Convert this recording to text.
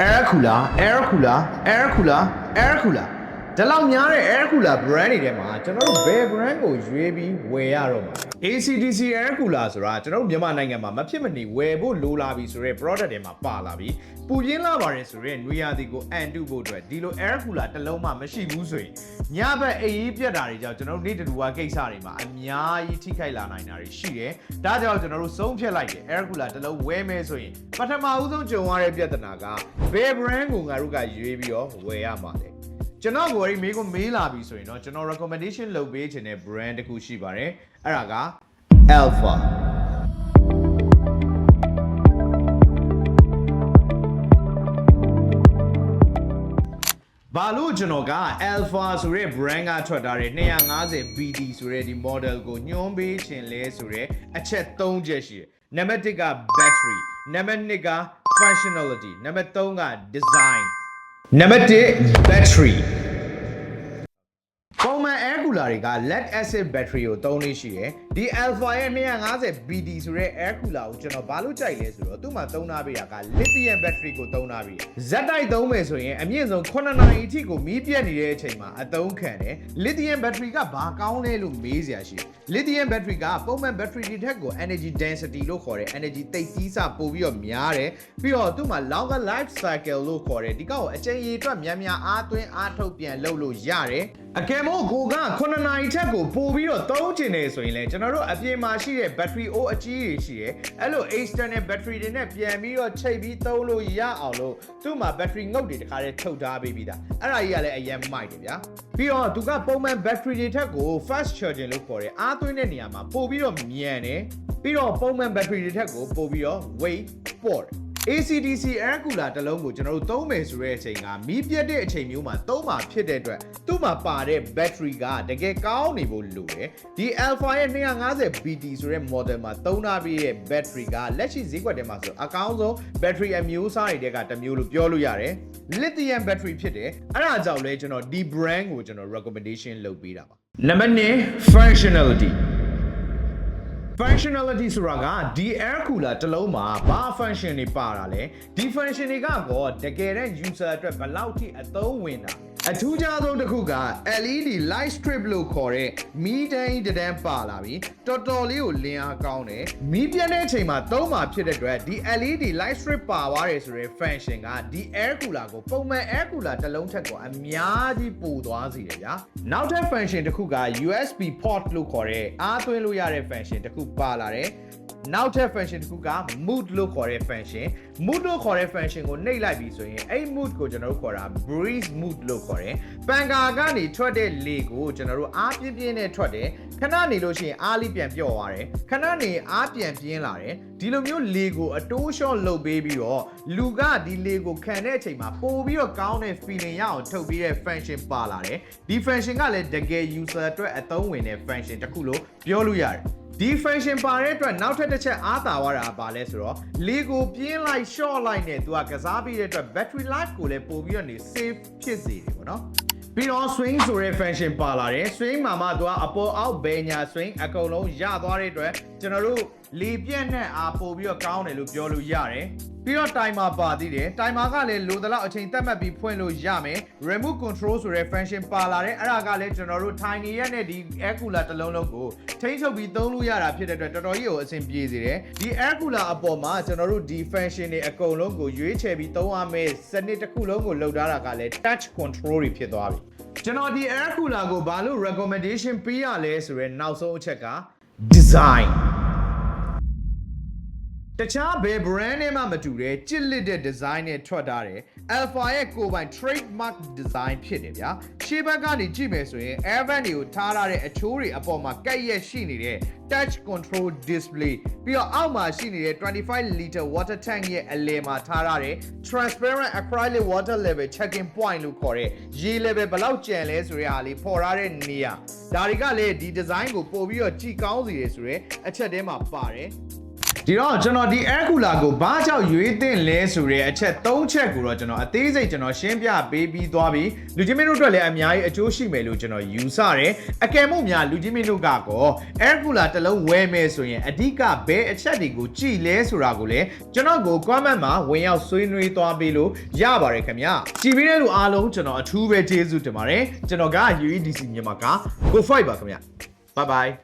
air cooler air cooler air cooler air cooler ဒီလောက်များတဲ့ air cooler brand တွေထဲမှာကျွန်တော်တို့ဘယ် brand ကိုရွေးပြီးဝယ်ရတော့မှာ ACDC air cooler ဆိုတာကျွန်တော်တို့မြန်မာနိုင်ငံမှာမဖြစ်မနေဝယ်ဖို့လိုလာပြီဆိုတော့ product တွေမှာပါလာပြီပူပြင်းလာပါတယ်ဆိုတော့နွေရာသီကိုအန်တုဖို့အတွက်ဒီလို air cooler တစ်လုံးမှမရှိဘူးဆိုရင်ညဘက်အေးအေးပြတ်တာတွေကြောင့်ကျွန်တော်တို့နေ့တူဝါကိစ္စတွေမှာအများကြီးထိခိုက်လာနိုင်တာတွေရှိတယ်ဒါကြောင့်ကျွန်တော်တို့ဆုံးဖြတ်လိုက်တယ် air cooler တစ်လုံးဝယ်မယ်ဆိုရင်ပထမဦးဆုံးကြုံရတဲ့ပြဿနာကဘယ် brand ကိုငါတို့ကရွေးပြီးတော့ဝယ်ရမှာလဲ ကျွန်တော်ကိုရီမေးကိုမေးလာပြီဆိုရင်တော့ကျွန်တော် recommendation လုပ်ပေးခြင်းတဲ့ brand တစ်ခုရှိပါတယ်အဲ့ဒါက Alpha ဘာလို့ကျွန်တော်က Alpha ဆိုတဲ့ brand ကထွက်ထားတဲ့250 BD ဆိုတဲ့ဒီ model ကိုညွှန်းပေးခြင်းလဲဆိုတဲ့အချက်၃ချက်ရှိတယ်။နံပါတ်1က battery နံပါတ်2က functionality နံပါတ်3က design နံပါတ်1 battery ပုံမှန် air cooler တွေက lead acid battery ကိုသုံးလို့ရှိတယ်ဒီ alpha ရဲ့ 250 BD ဆိုတဲ့ air cooler ကိုကျွန်တော်ဘာလို့ကြိုက်လဲဆိုတော့သူ့မှာသုံးထားပေးတာက lithium battery ကိုသုံးထားပေးတယ်ဇက်တိုက်သုံးမယ်ဆိုရင်အမြင့်ဆုံး9နာရီအထိကိုမီးပြတ်နေတဲ့အချိန်မှာအသုံးခံတယ် lithium battery ကဘာကောင်းလဲလို့မေးစရာရှိတယ် lithium battery ကပုံမှန် battery တွေထက်ကို energy density လို့ခေါ်တယ် energy တိတ်ကြီးစပို့ပြီးတော့များတယ်ပြီးတော့သူ့မှာ longer life cycle လို့ခေါ်တယ်ဒီကောက်ကိုအချိန်ရေအတွက်များများအားသွင်းအားထုတ်ပြန်လုပ်လို့ရတယ်အကယ်မို့ကိုက9နာရီထက်ကိုပို့ပြီးတော့သုံးချင်တယ်ဆိုရင်လည်းကျွန်တော်တို့အပြင်မှာရှိတဲ့ battery O အကြီးတွေရှိတယ်အဲ့လို external battery တွေနဲ့ပြန်ပြီးတော့ချိန်ပြီးသုံးလို့ရအောင်လို့သူ့မှာ battery ငုတ်တွေတခါတည်းထုတ်ထားပေးပြီးသားအဲ့ဒါကြီးကလည်းအရင်မိုက်တယ်ဗျာပြီးတော့သူကပုံမှန် battery တွေထက်ကို fast charging လို့ခေါ်တယ်အားသွင်းတဲ့နေရာမှာပို့ပြီးတော့မြန်တယ်ပြီးတော့ပုံမှန် battery တွေထက်ကိုပို့ပြီးတော့ weight ပေါ့တယ် ACDC air cooler တစ်လုံးကိုကျွန်တော်တို့သုံးမယ်ဆိုတဲ့အချိန်ကမီးပြတ်တဲ့အချိန်မျိုးမှာသုံးမှာဖြစ်တဲ့အတွက်သူ့မှာပါတဲ့ battery ကတကယ်ကောင်းနေဖို့လိုတယ်ဒီ Alpha ရဲ့ 250 BT ဆိုတဲ့ model မှာသုံးထားပြီးတဲ့ battery ကလက်ရှိဈေးကွက်ထဲမှာဆိုအကောင်းဆုံး battery အမျိုးအစားတွေကတစ်မျိုးလို့ပြောလို့ရတယ် lithium battery ဖြစ်တယ်အဲ့ဒါကြောင့်လဲကျွန်တော်ဒီ brand ကိုကျွန်တော် recommendation လုပ်ပေးတာပါနံပါတ်1 functionality functionality ဆိုတာကဒီ air cooler တစ်လုံးမှာဘာ function တွေပါတာလဲဒီ function တွေကတော့တကယ်တဲ့ user အတွက်ဘယ်လောက်ထိအသုံးဝင်တာ အထူးခြားဆုံးတစ်ခုက LED light strip လို့ခေါ်တဲ့မီးတိုင်းတန်းပါလာပြီတော်တော်လေးကိုလင်းအားကောင်းတယ်မီးပြတ်တဲ့အချိန်မှာသုံးမှာဖြစ်တဲ့အတွက်ဒီ LED light strip ပါသွားတယ်ဆိုတဲ့ function ကဒီ air cooler ကိုပုံမှန် air cooler တစ်လုံးထက်ကိုအများကြီးပိုသွားစေတယ်ဗျာနောက်ထပ် function တစ်ခုက USB port လို့ခေါ်တဲ့အားသွင်းလို့ရတဲ့ function တစ်ခုပါလာတယ် နောက်ထပ် function တစ်ခုက mood လို့ခေါ်တဲ့ function mood လို့ခေါ်တဲ့ function ကိုနှိပ်လိုက်ပြီဆိုရင်အဲ့ mood ကိုကျွန်တော်တို့ခေါ်တာ breeze mood လို့ခေါ်တယ်။ပန်ကာကနေထွက်တဲ့လေကိုကျွန်တော်တို့အားပြင်းပြင်းနဲ့ထွက်တယ်။ခဏနေလို့ရှိရင်အားလေးပြန်ပြော့သွားတယ်။ခဏနေအားပြန်ပြင်းလာတယ်။ဒီလိုမျိုးလေကိုအတိုးလျှော့လုပ်ပေးပြီးတော့လူကဒီလေကိုခံတဲ့အချိန်မှာပို့ပြီးတော့ကောင်းတဲ့ feeling ရအောင်ထုတ်ပြီးတဲ့ function ပါလာတယ်။ဒီ function ကလည်းတကယ် user အတွက်အသုံးဝင်တဲ့ function တစ်ခုလို့ပြောလို့ရတယ်။ ဒီ function ပါတဲ့အတွက်နောက်ထပ်တစ်ချက်အားသာသွားတာပါလဲဆိုတော့လေကိုပြင်းလိုက် short လိုက်နဲ့သူကကစားပြီးတဲ့အတွက် battery life ကိုလည်းပို့ပြီးတော့နေ save ဖြစ်စေတယ်ပေါ့နော်ပြီးတော့ swing ဆိုတဲ့ function ပါလာတယ် swing မှာမှသူကအပေါ်အောက်ဘယ်ညာ swing အကုန်လုံးရသွားတဲ့အတွက်ကျွန်တော်တို့ လေပြည့်နဲ့အားပို့ပြီးတော့ကောင်းတယ်လို့ပြောလို့ရတယ်ပြီးတော့ timer ပါသေးတယ် timer ကလည်းလိုသလောက်အချိန်သတ်မှတ်ပြီးဖွင့်လို့ရမယ် remote control ဆိုတဲ့ function ပါလာတယ်အဲ့ဒါကလည်းကျွန်တော်တို့ tiny ရက်နဲ့ဒီ air cooler တစ်လုံးလုံးကိုထိန်းချုပ်ပြီးသုံးလို့ရတာဖြစ်တဲ့အတွက်တော်တော်ကြီးကိုအဆင်ပြေစေတယ်ဒီ air cooler အပေါ်မှာကျွန်တော်တို့ဒီ function တွေအကုန်လုံးကိုရွေးချယ်ပြီးသုံးရမယ်စနစ်တစ်ခုလုံးကိုလုပ်ထားတာကလည်း touch control တွေဖြစ်သွားပြီကျွန်တော်ဒီ air cooler ကိုဘာလို့ recommendation ပေးရလဲဆိုတော့နောက်ဆုံးအချက်က design တခြားဘယ် brand နဲ့မှမတူတဲ့ကြစ်လစ်တဲ့ design နဲ့ထွက်ထားတယ် Alpha ရဲ့ကိုယ်ပိုင် trademark design ဖြစ်တယ်ဗျာရှေ့ဘက်ကနေကြည့်မယ်ဆိုရင် Airvan တွေကိုထားထားတဲ့အချိုးတွေအပေါ်မှာကက်ရက်ရှိနေတဲ့ touch control display ပြီးတော့အောက်မှာရှိနေတဲ့25 liter water tank ရဲ့အလယ်မှာထားထားတဲ့ transparent acrylic water level checking point လို့ခေါ်တဲ့ရေ level ဘယ်လောက်ကျန်လဲဆိုတဲ့အားလေးပေါ်ထားတဲ့နေရာဒါတွေကလည်းဒီ design ကိုပို့ပြီးတော့ကြည်ကောင်းစေတယ်ဆိုရဲအချက်ထဲမှာပါတယ် ဒီတော့ကျွန်တော်ဒီ air cooler ကိုဘာကြောင့်ရွေးသင့်လဲဆိုတဲ့အချက်၃ချက်ကိုတော့ကျွန်တော်အသေးစိတ်ကျွန်တော်ရှင်းပြပေးပြီးသွားပြီလူချင်းမင်းတို့အတွက်လည်းအများကြီးအကျိုးရှိမယ်လို့ကျွန်တော်ယူဆတယ်အကယ်မို့များလူချင်းမင်းတို့ကတော့ air cooler တစ်လုံးဝယ်မယ်ဆိုရင်အဓိကဘယ်အချက်တွေကိုကြည်လဲဆိုတာကိုလည်းကျွန်တော်ကို comment မှာဝင်ရောက်ဆွေးနွေးသွားပေးလို့ရပါတယ်ခင်ဗျကြည်ပြီးတဲ့လူအားလုံးကျွန်တော်အထူးပဲကျေးဇူးတင်ပါတယ်ကျွန်တော်က UEDC မြန်မာက Go Fight ပါခင်ဗျ Bye bye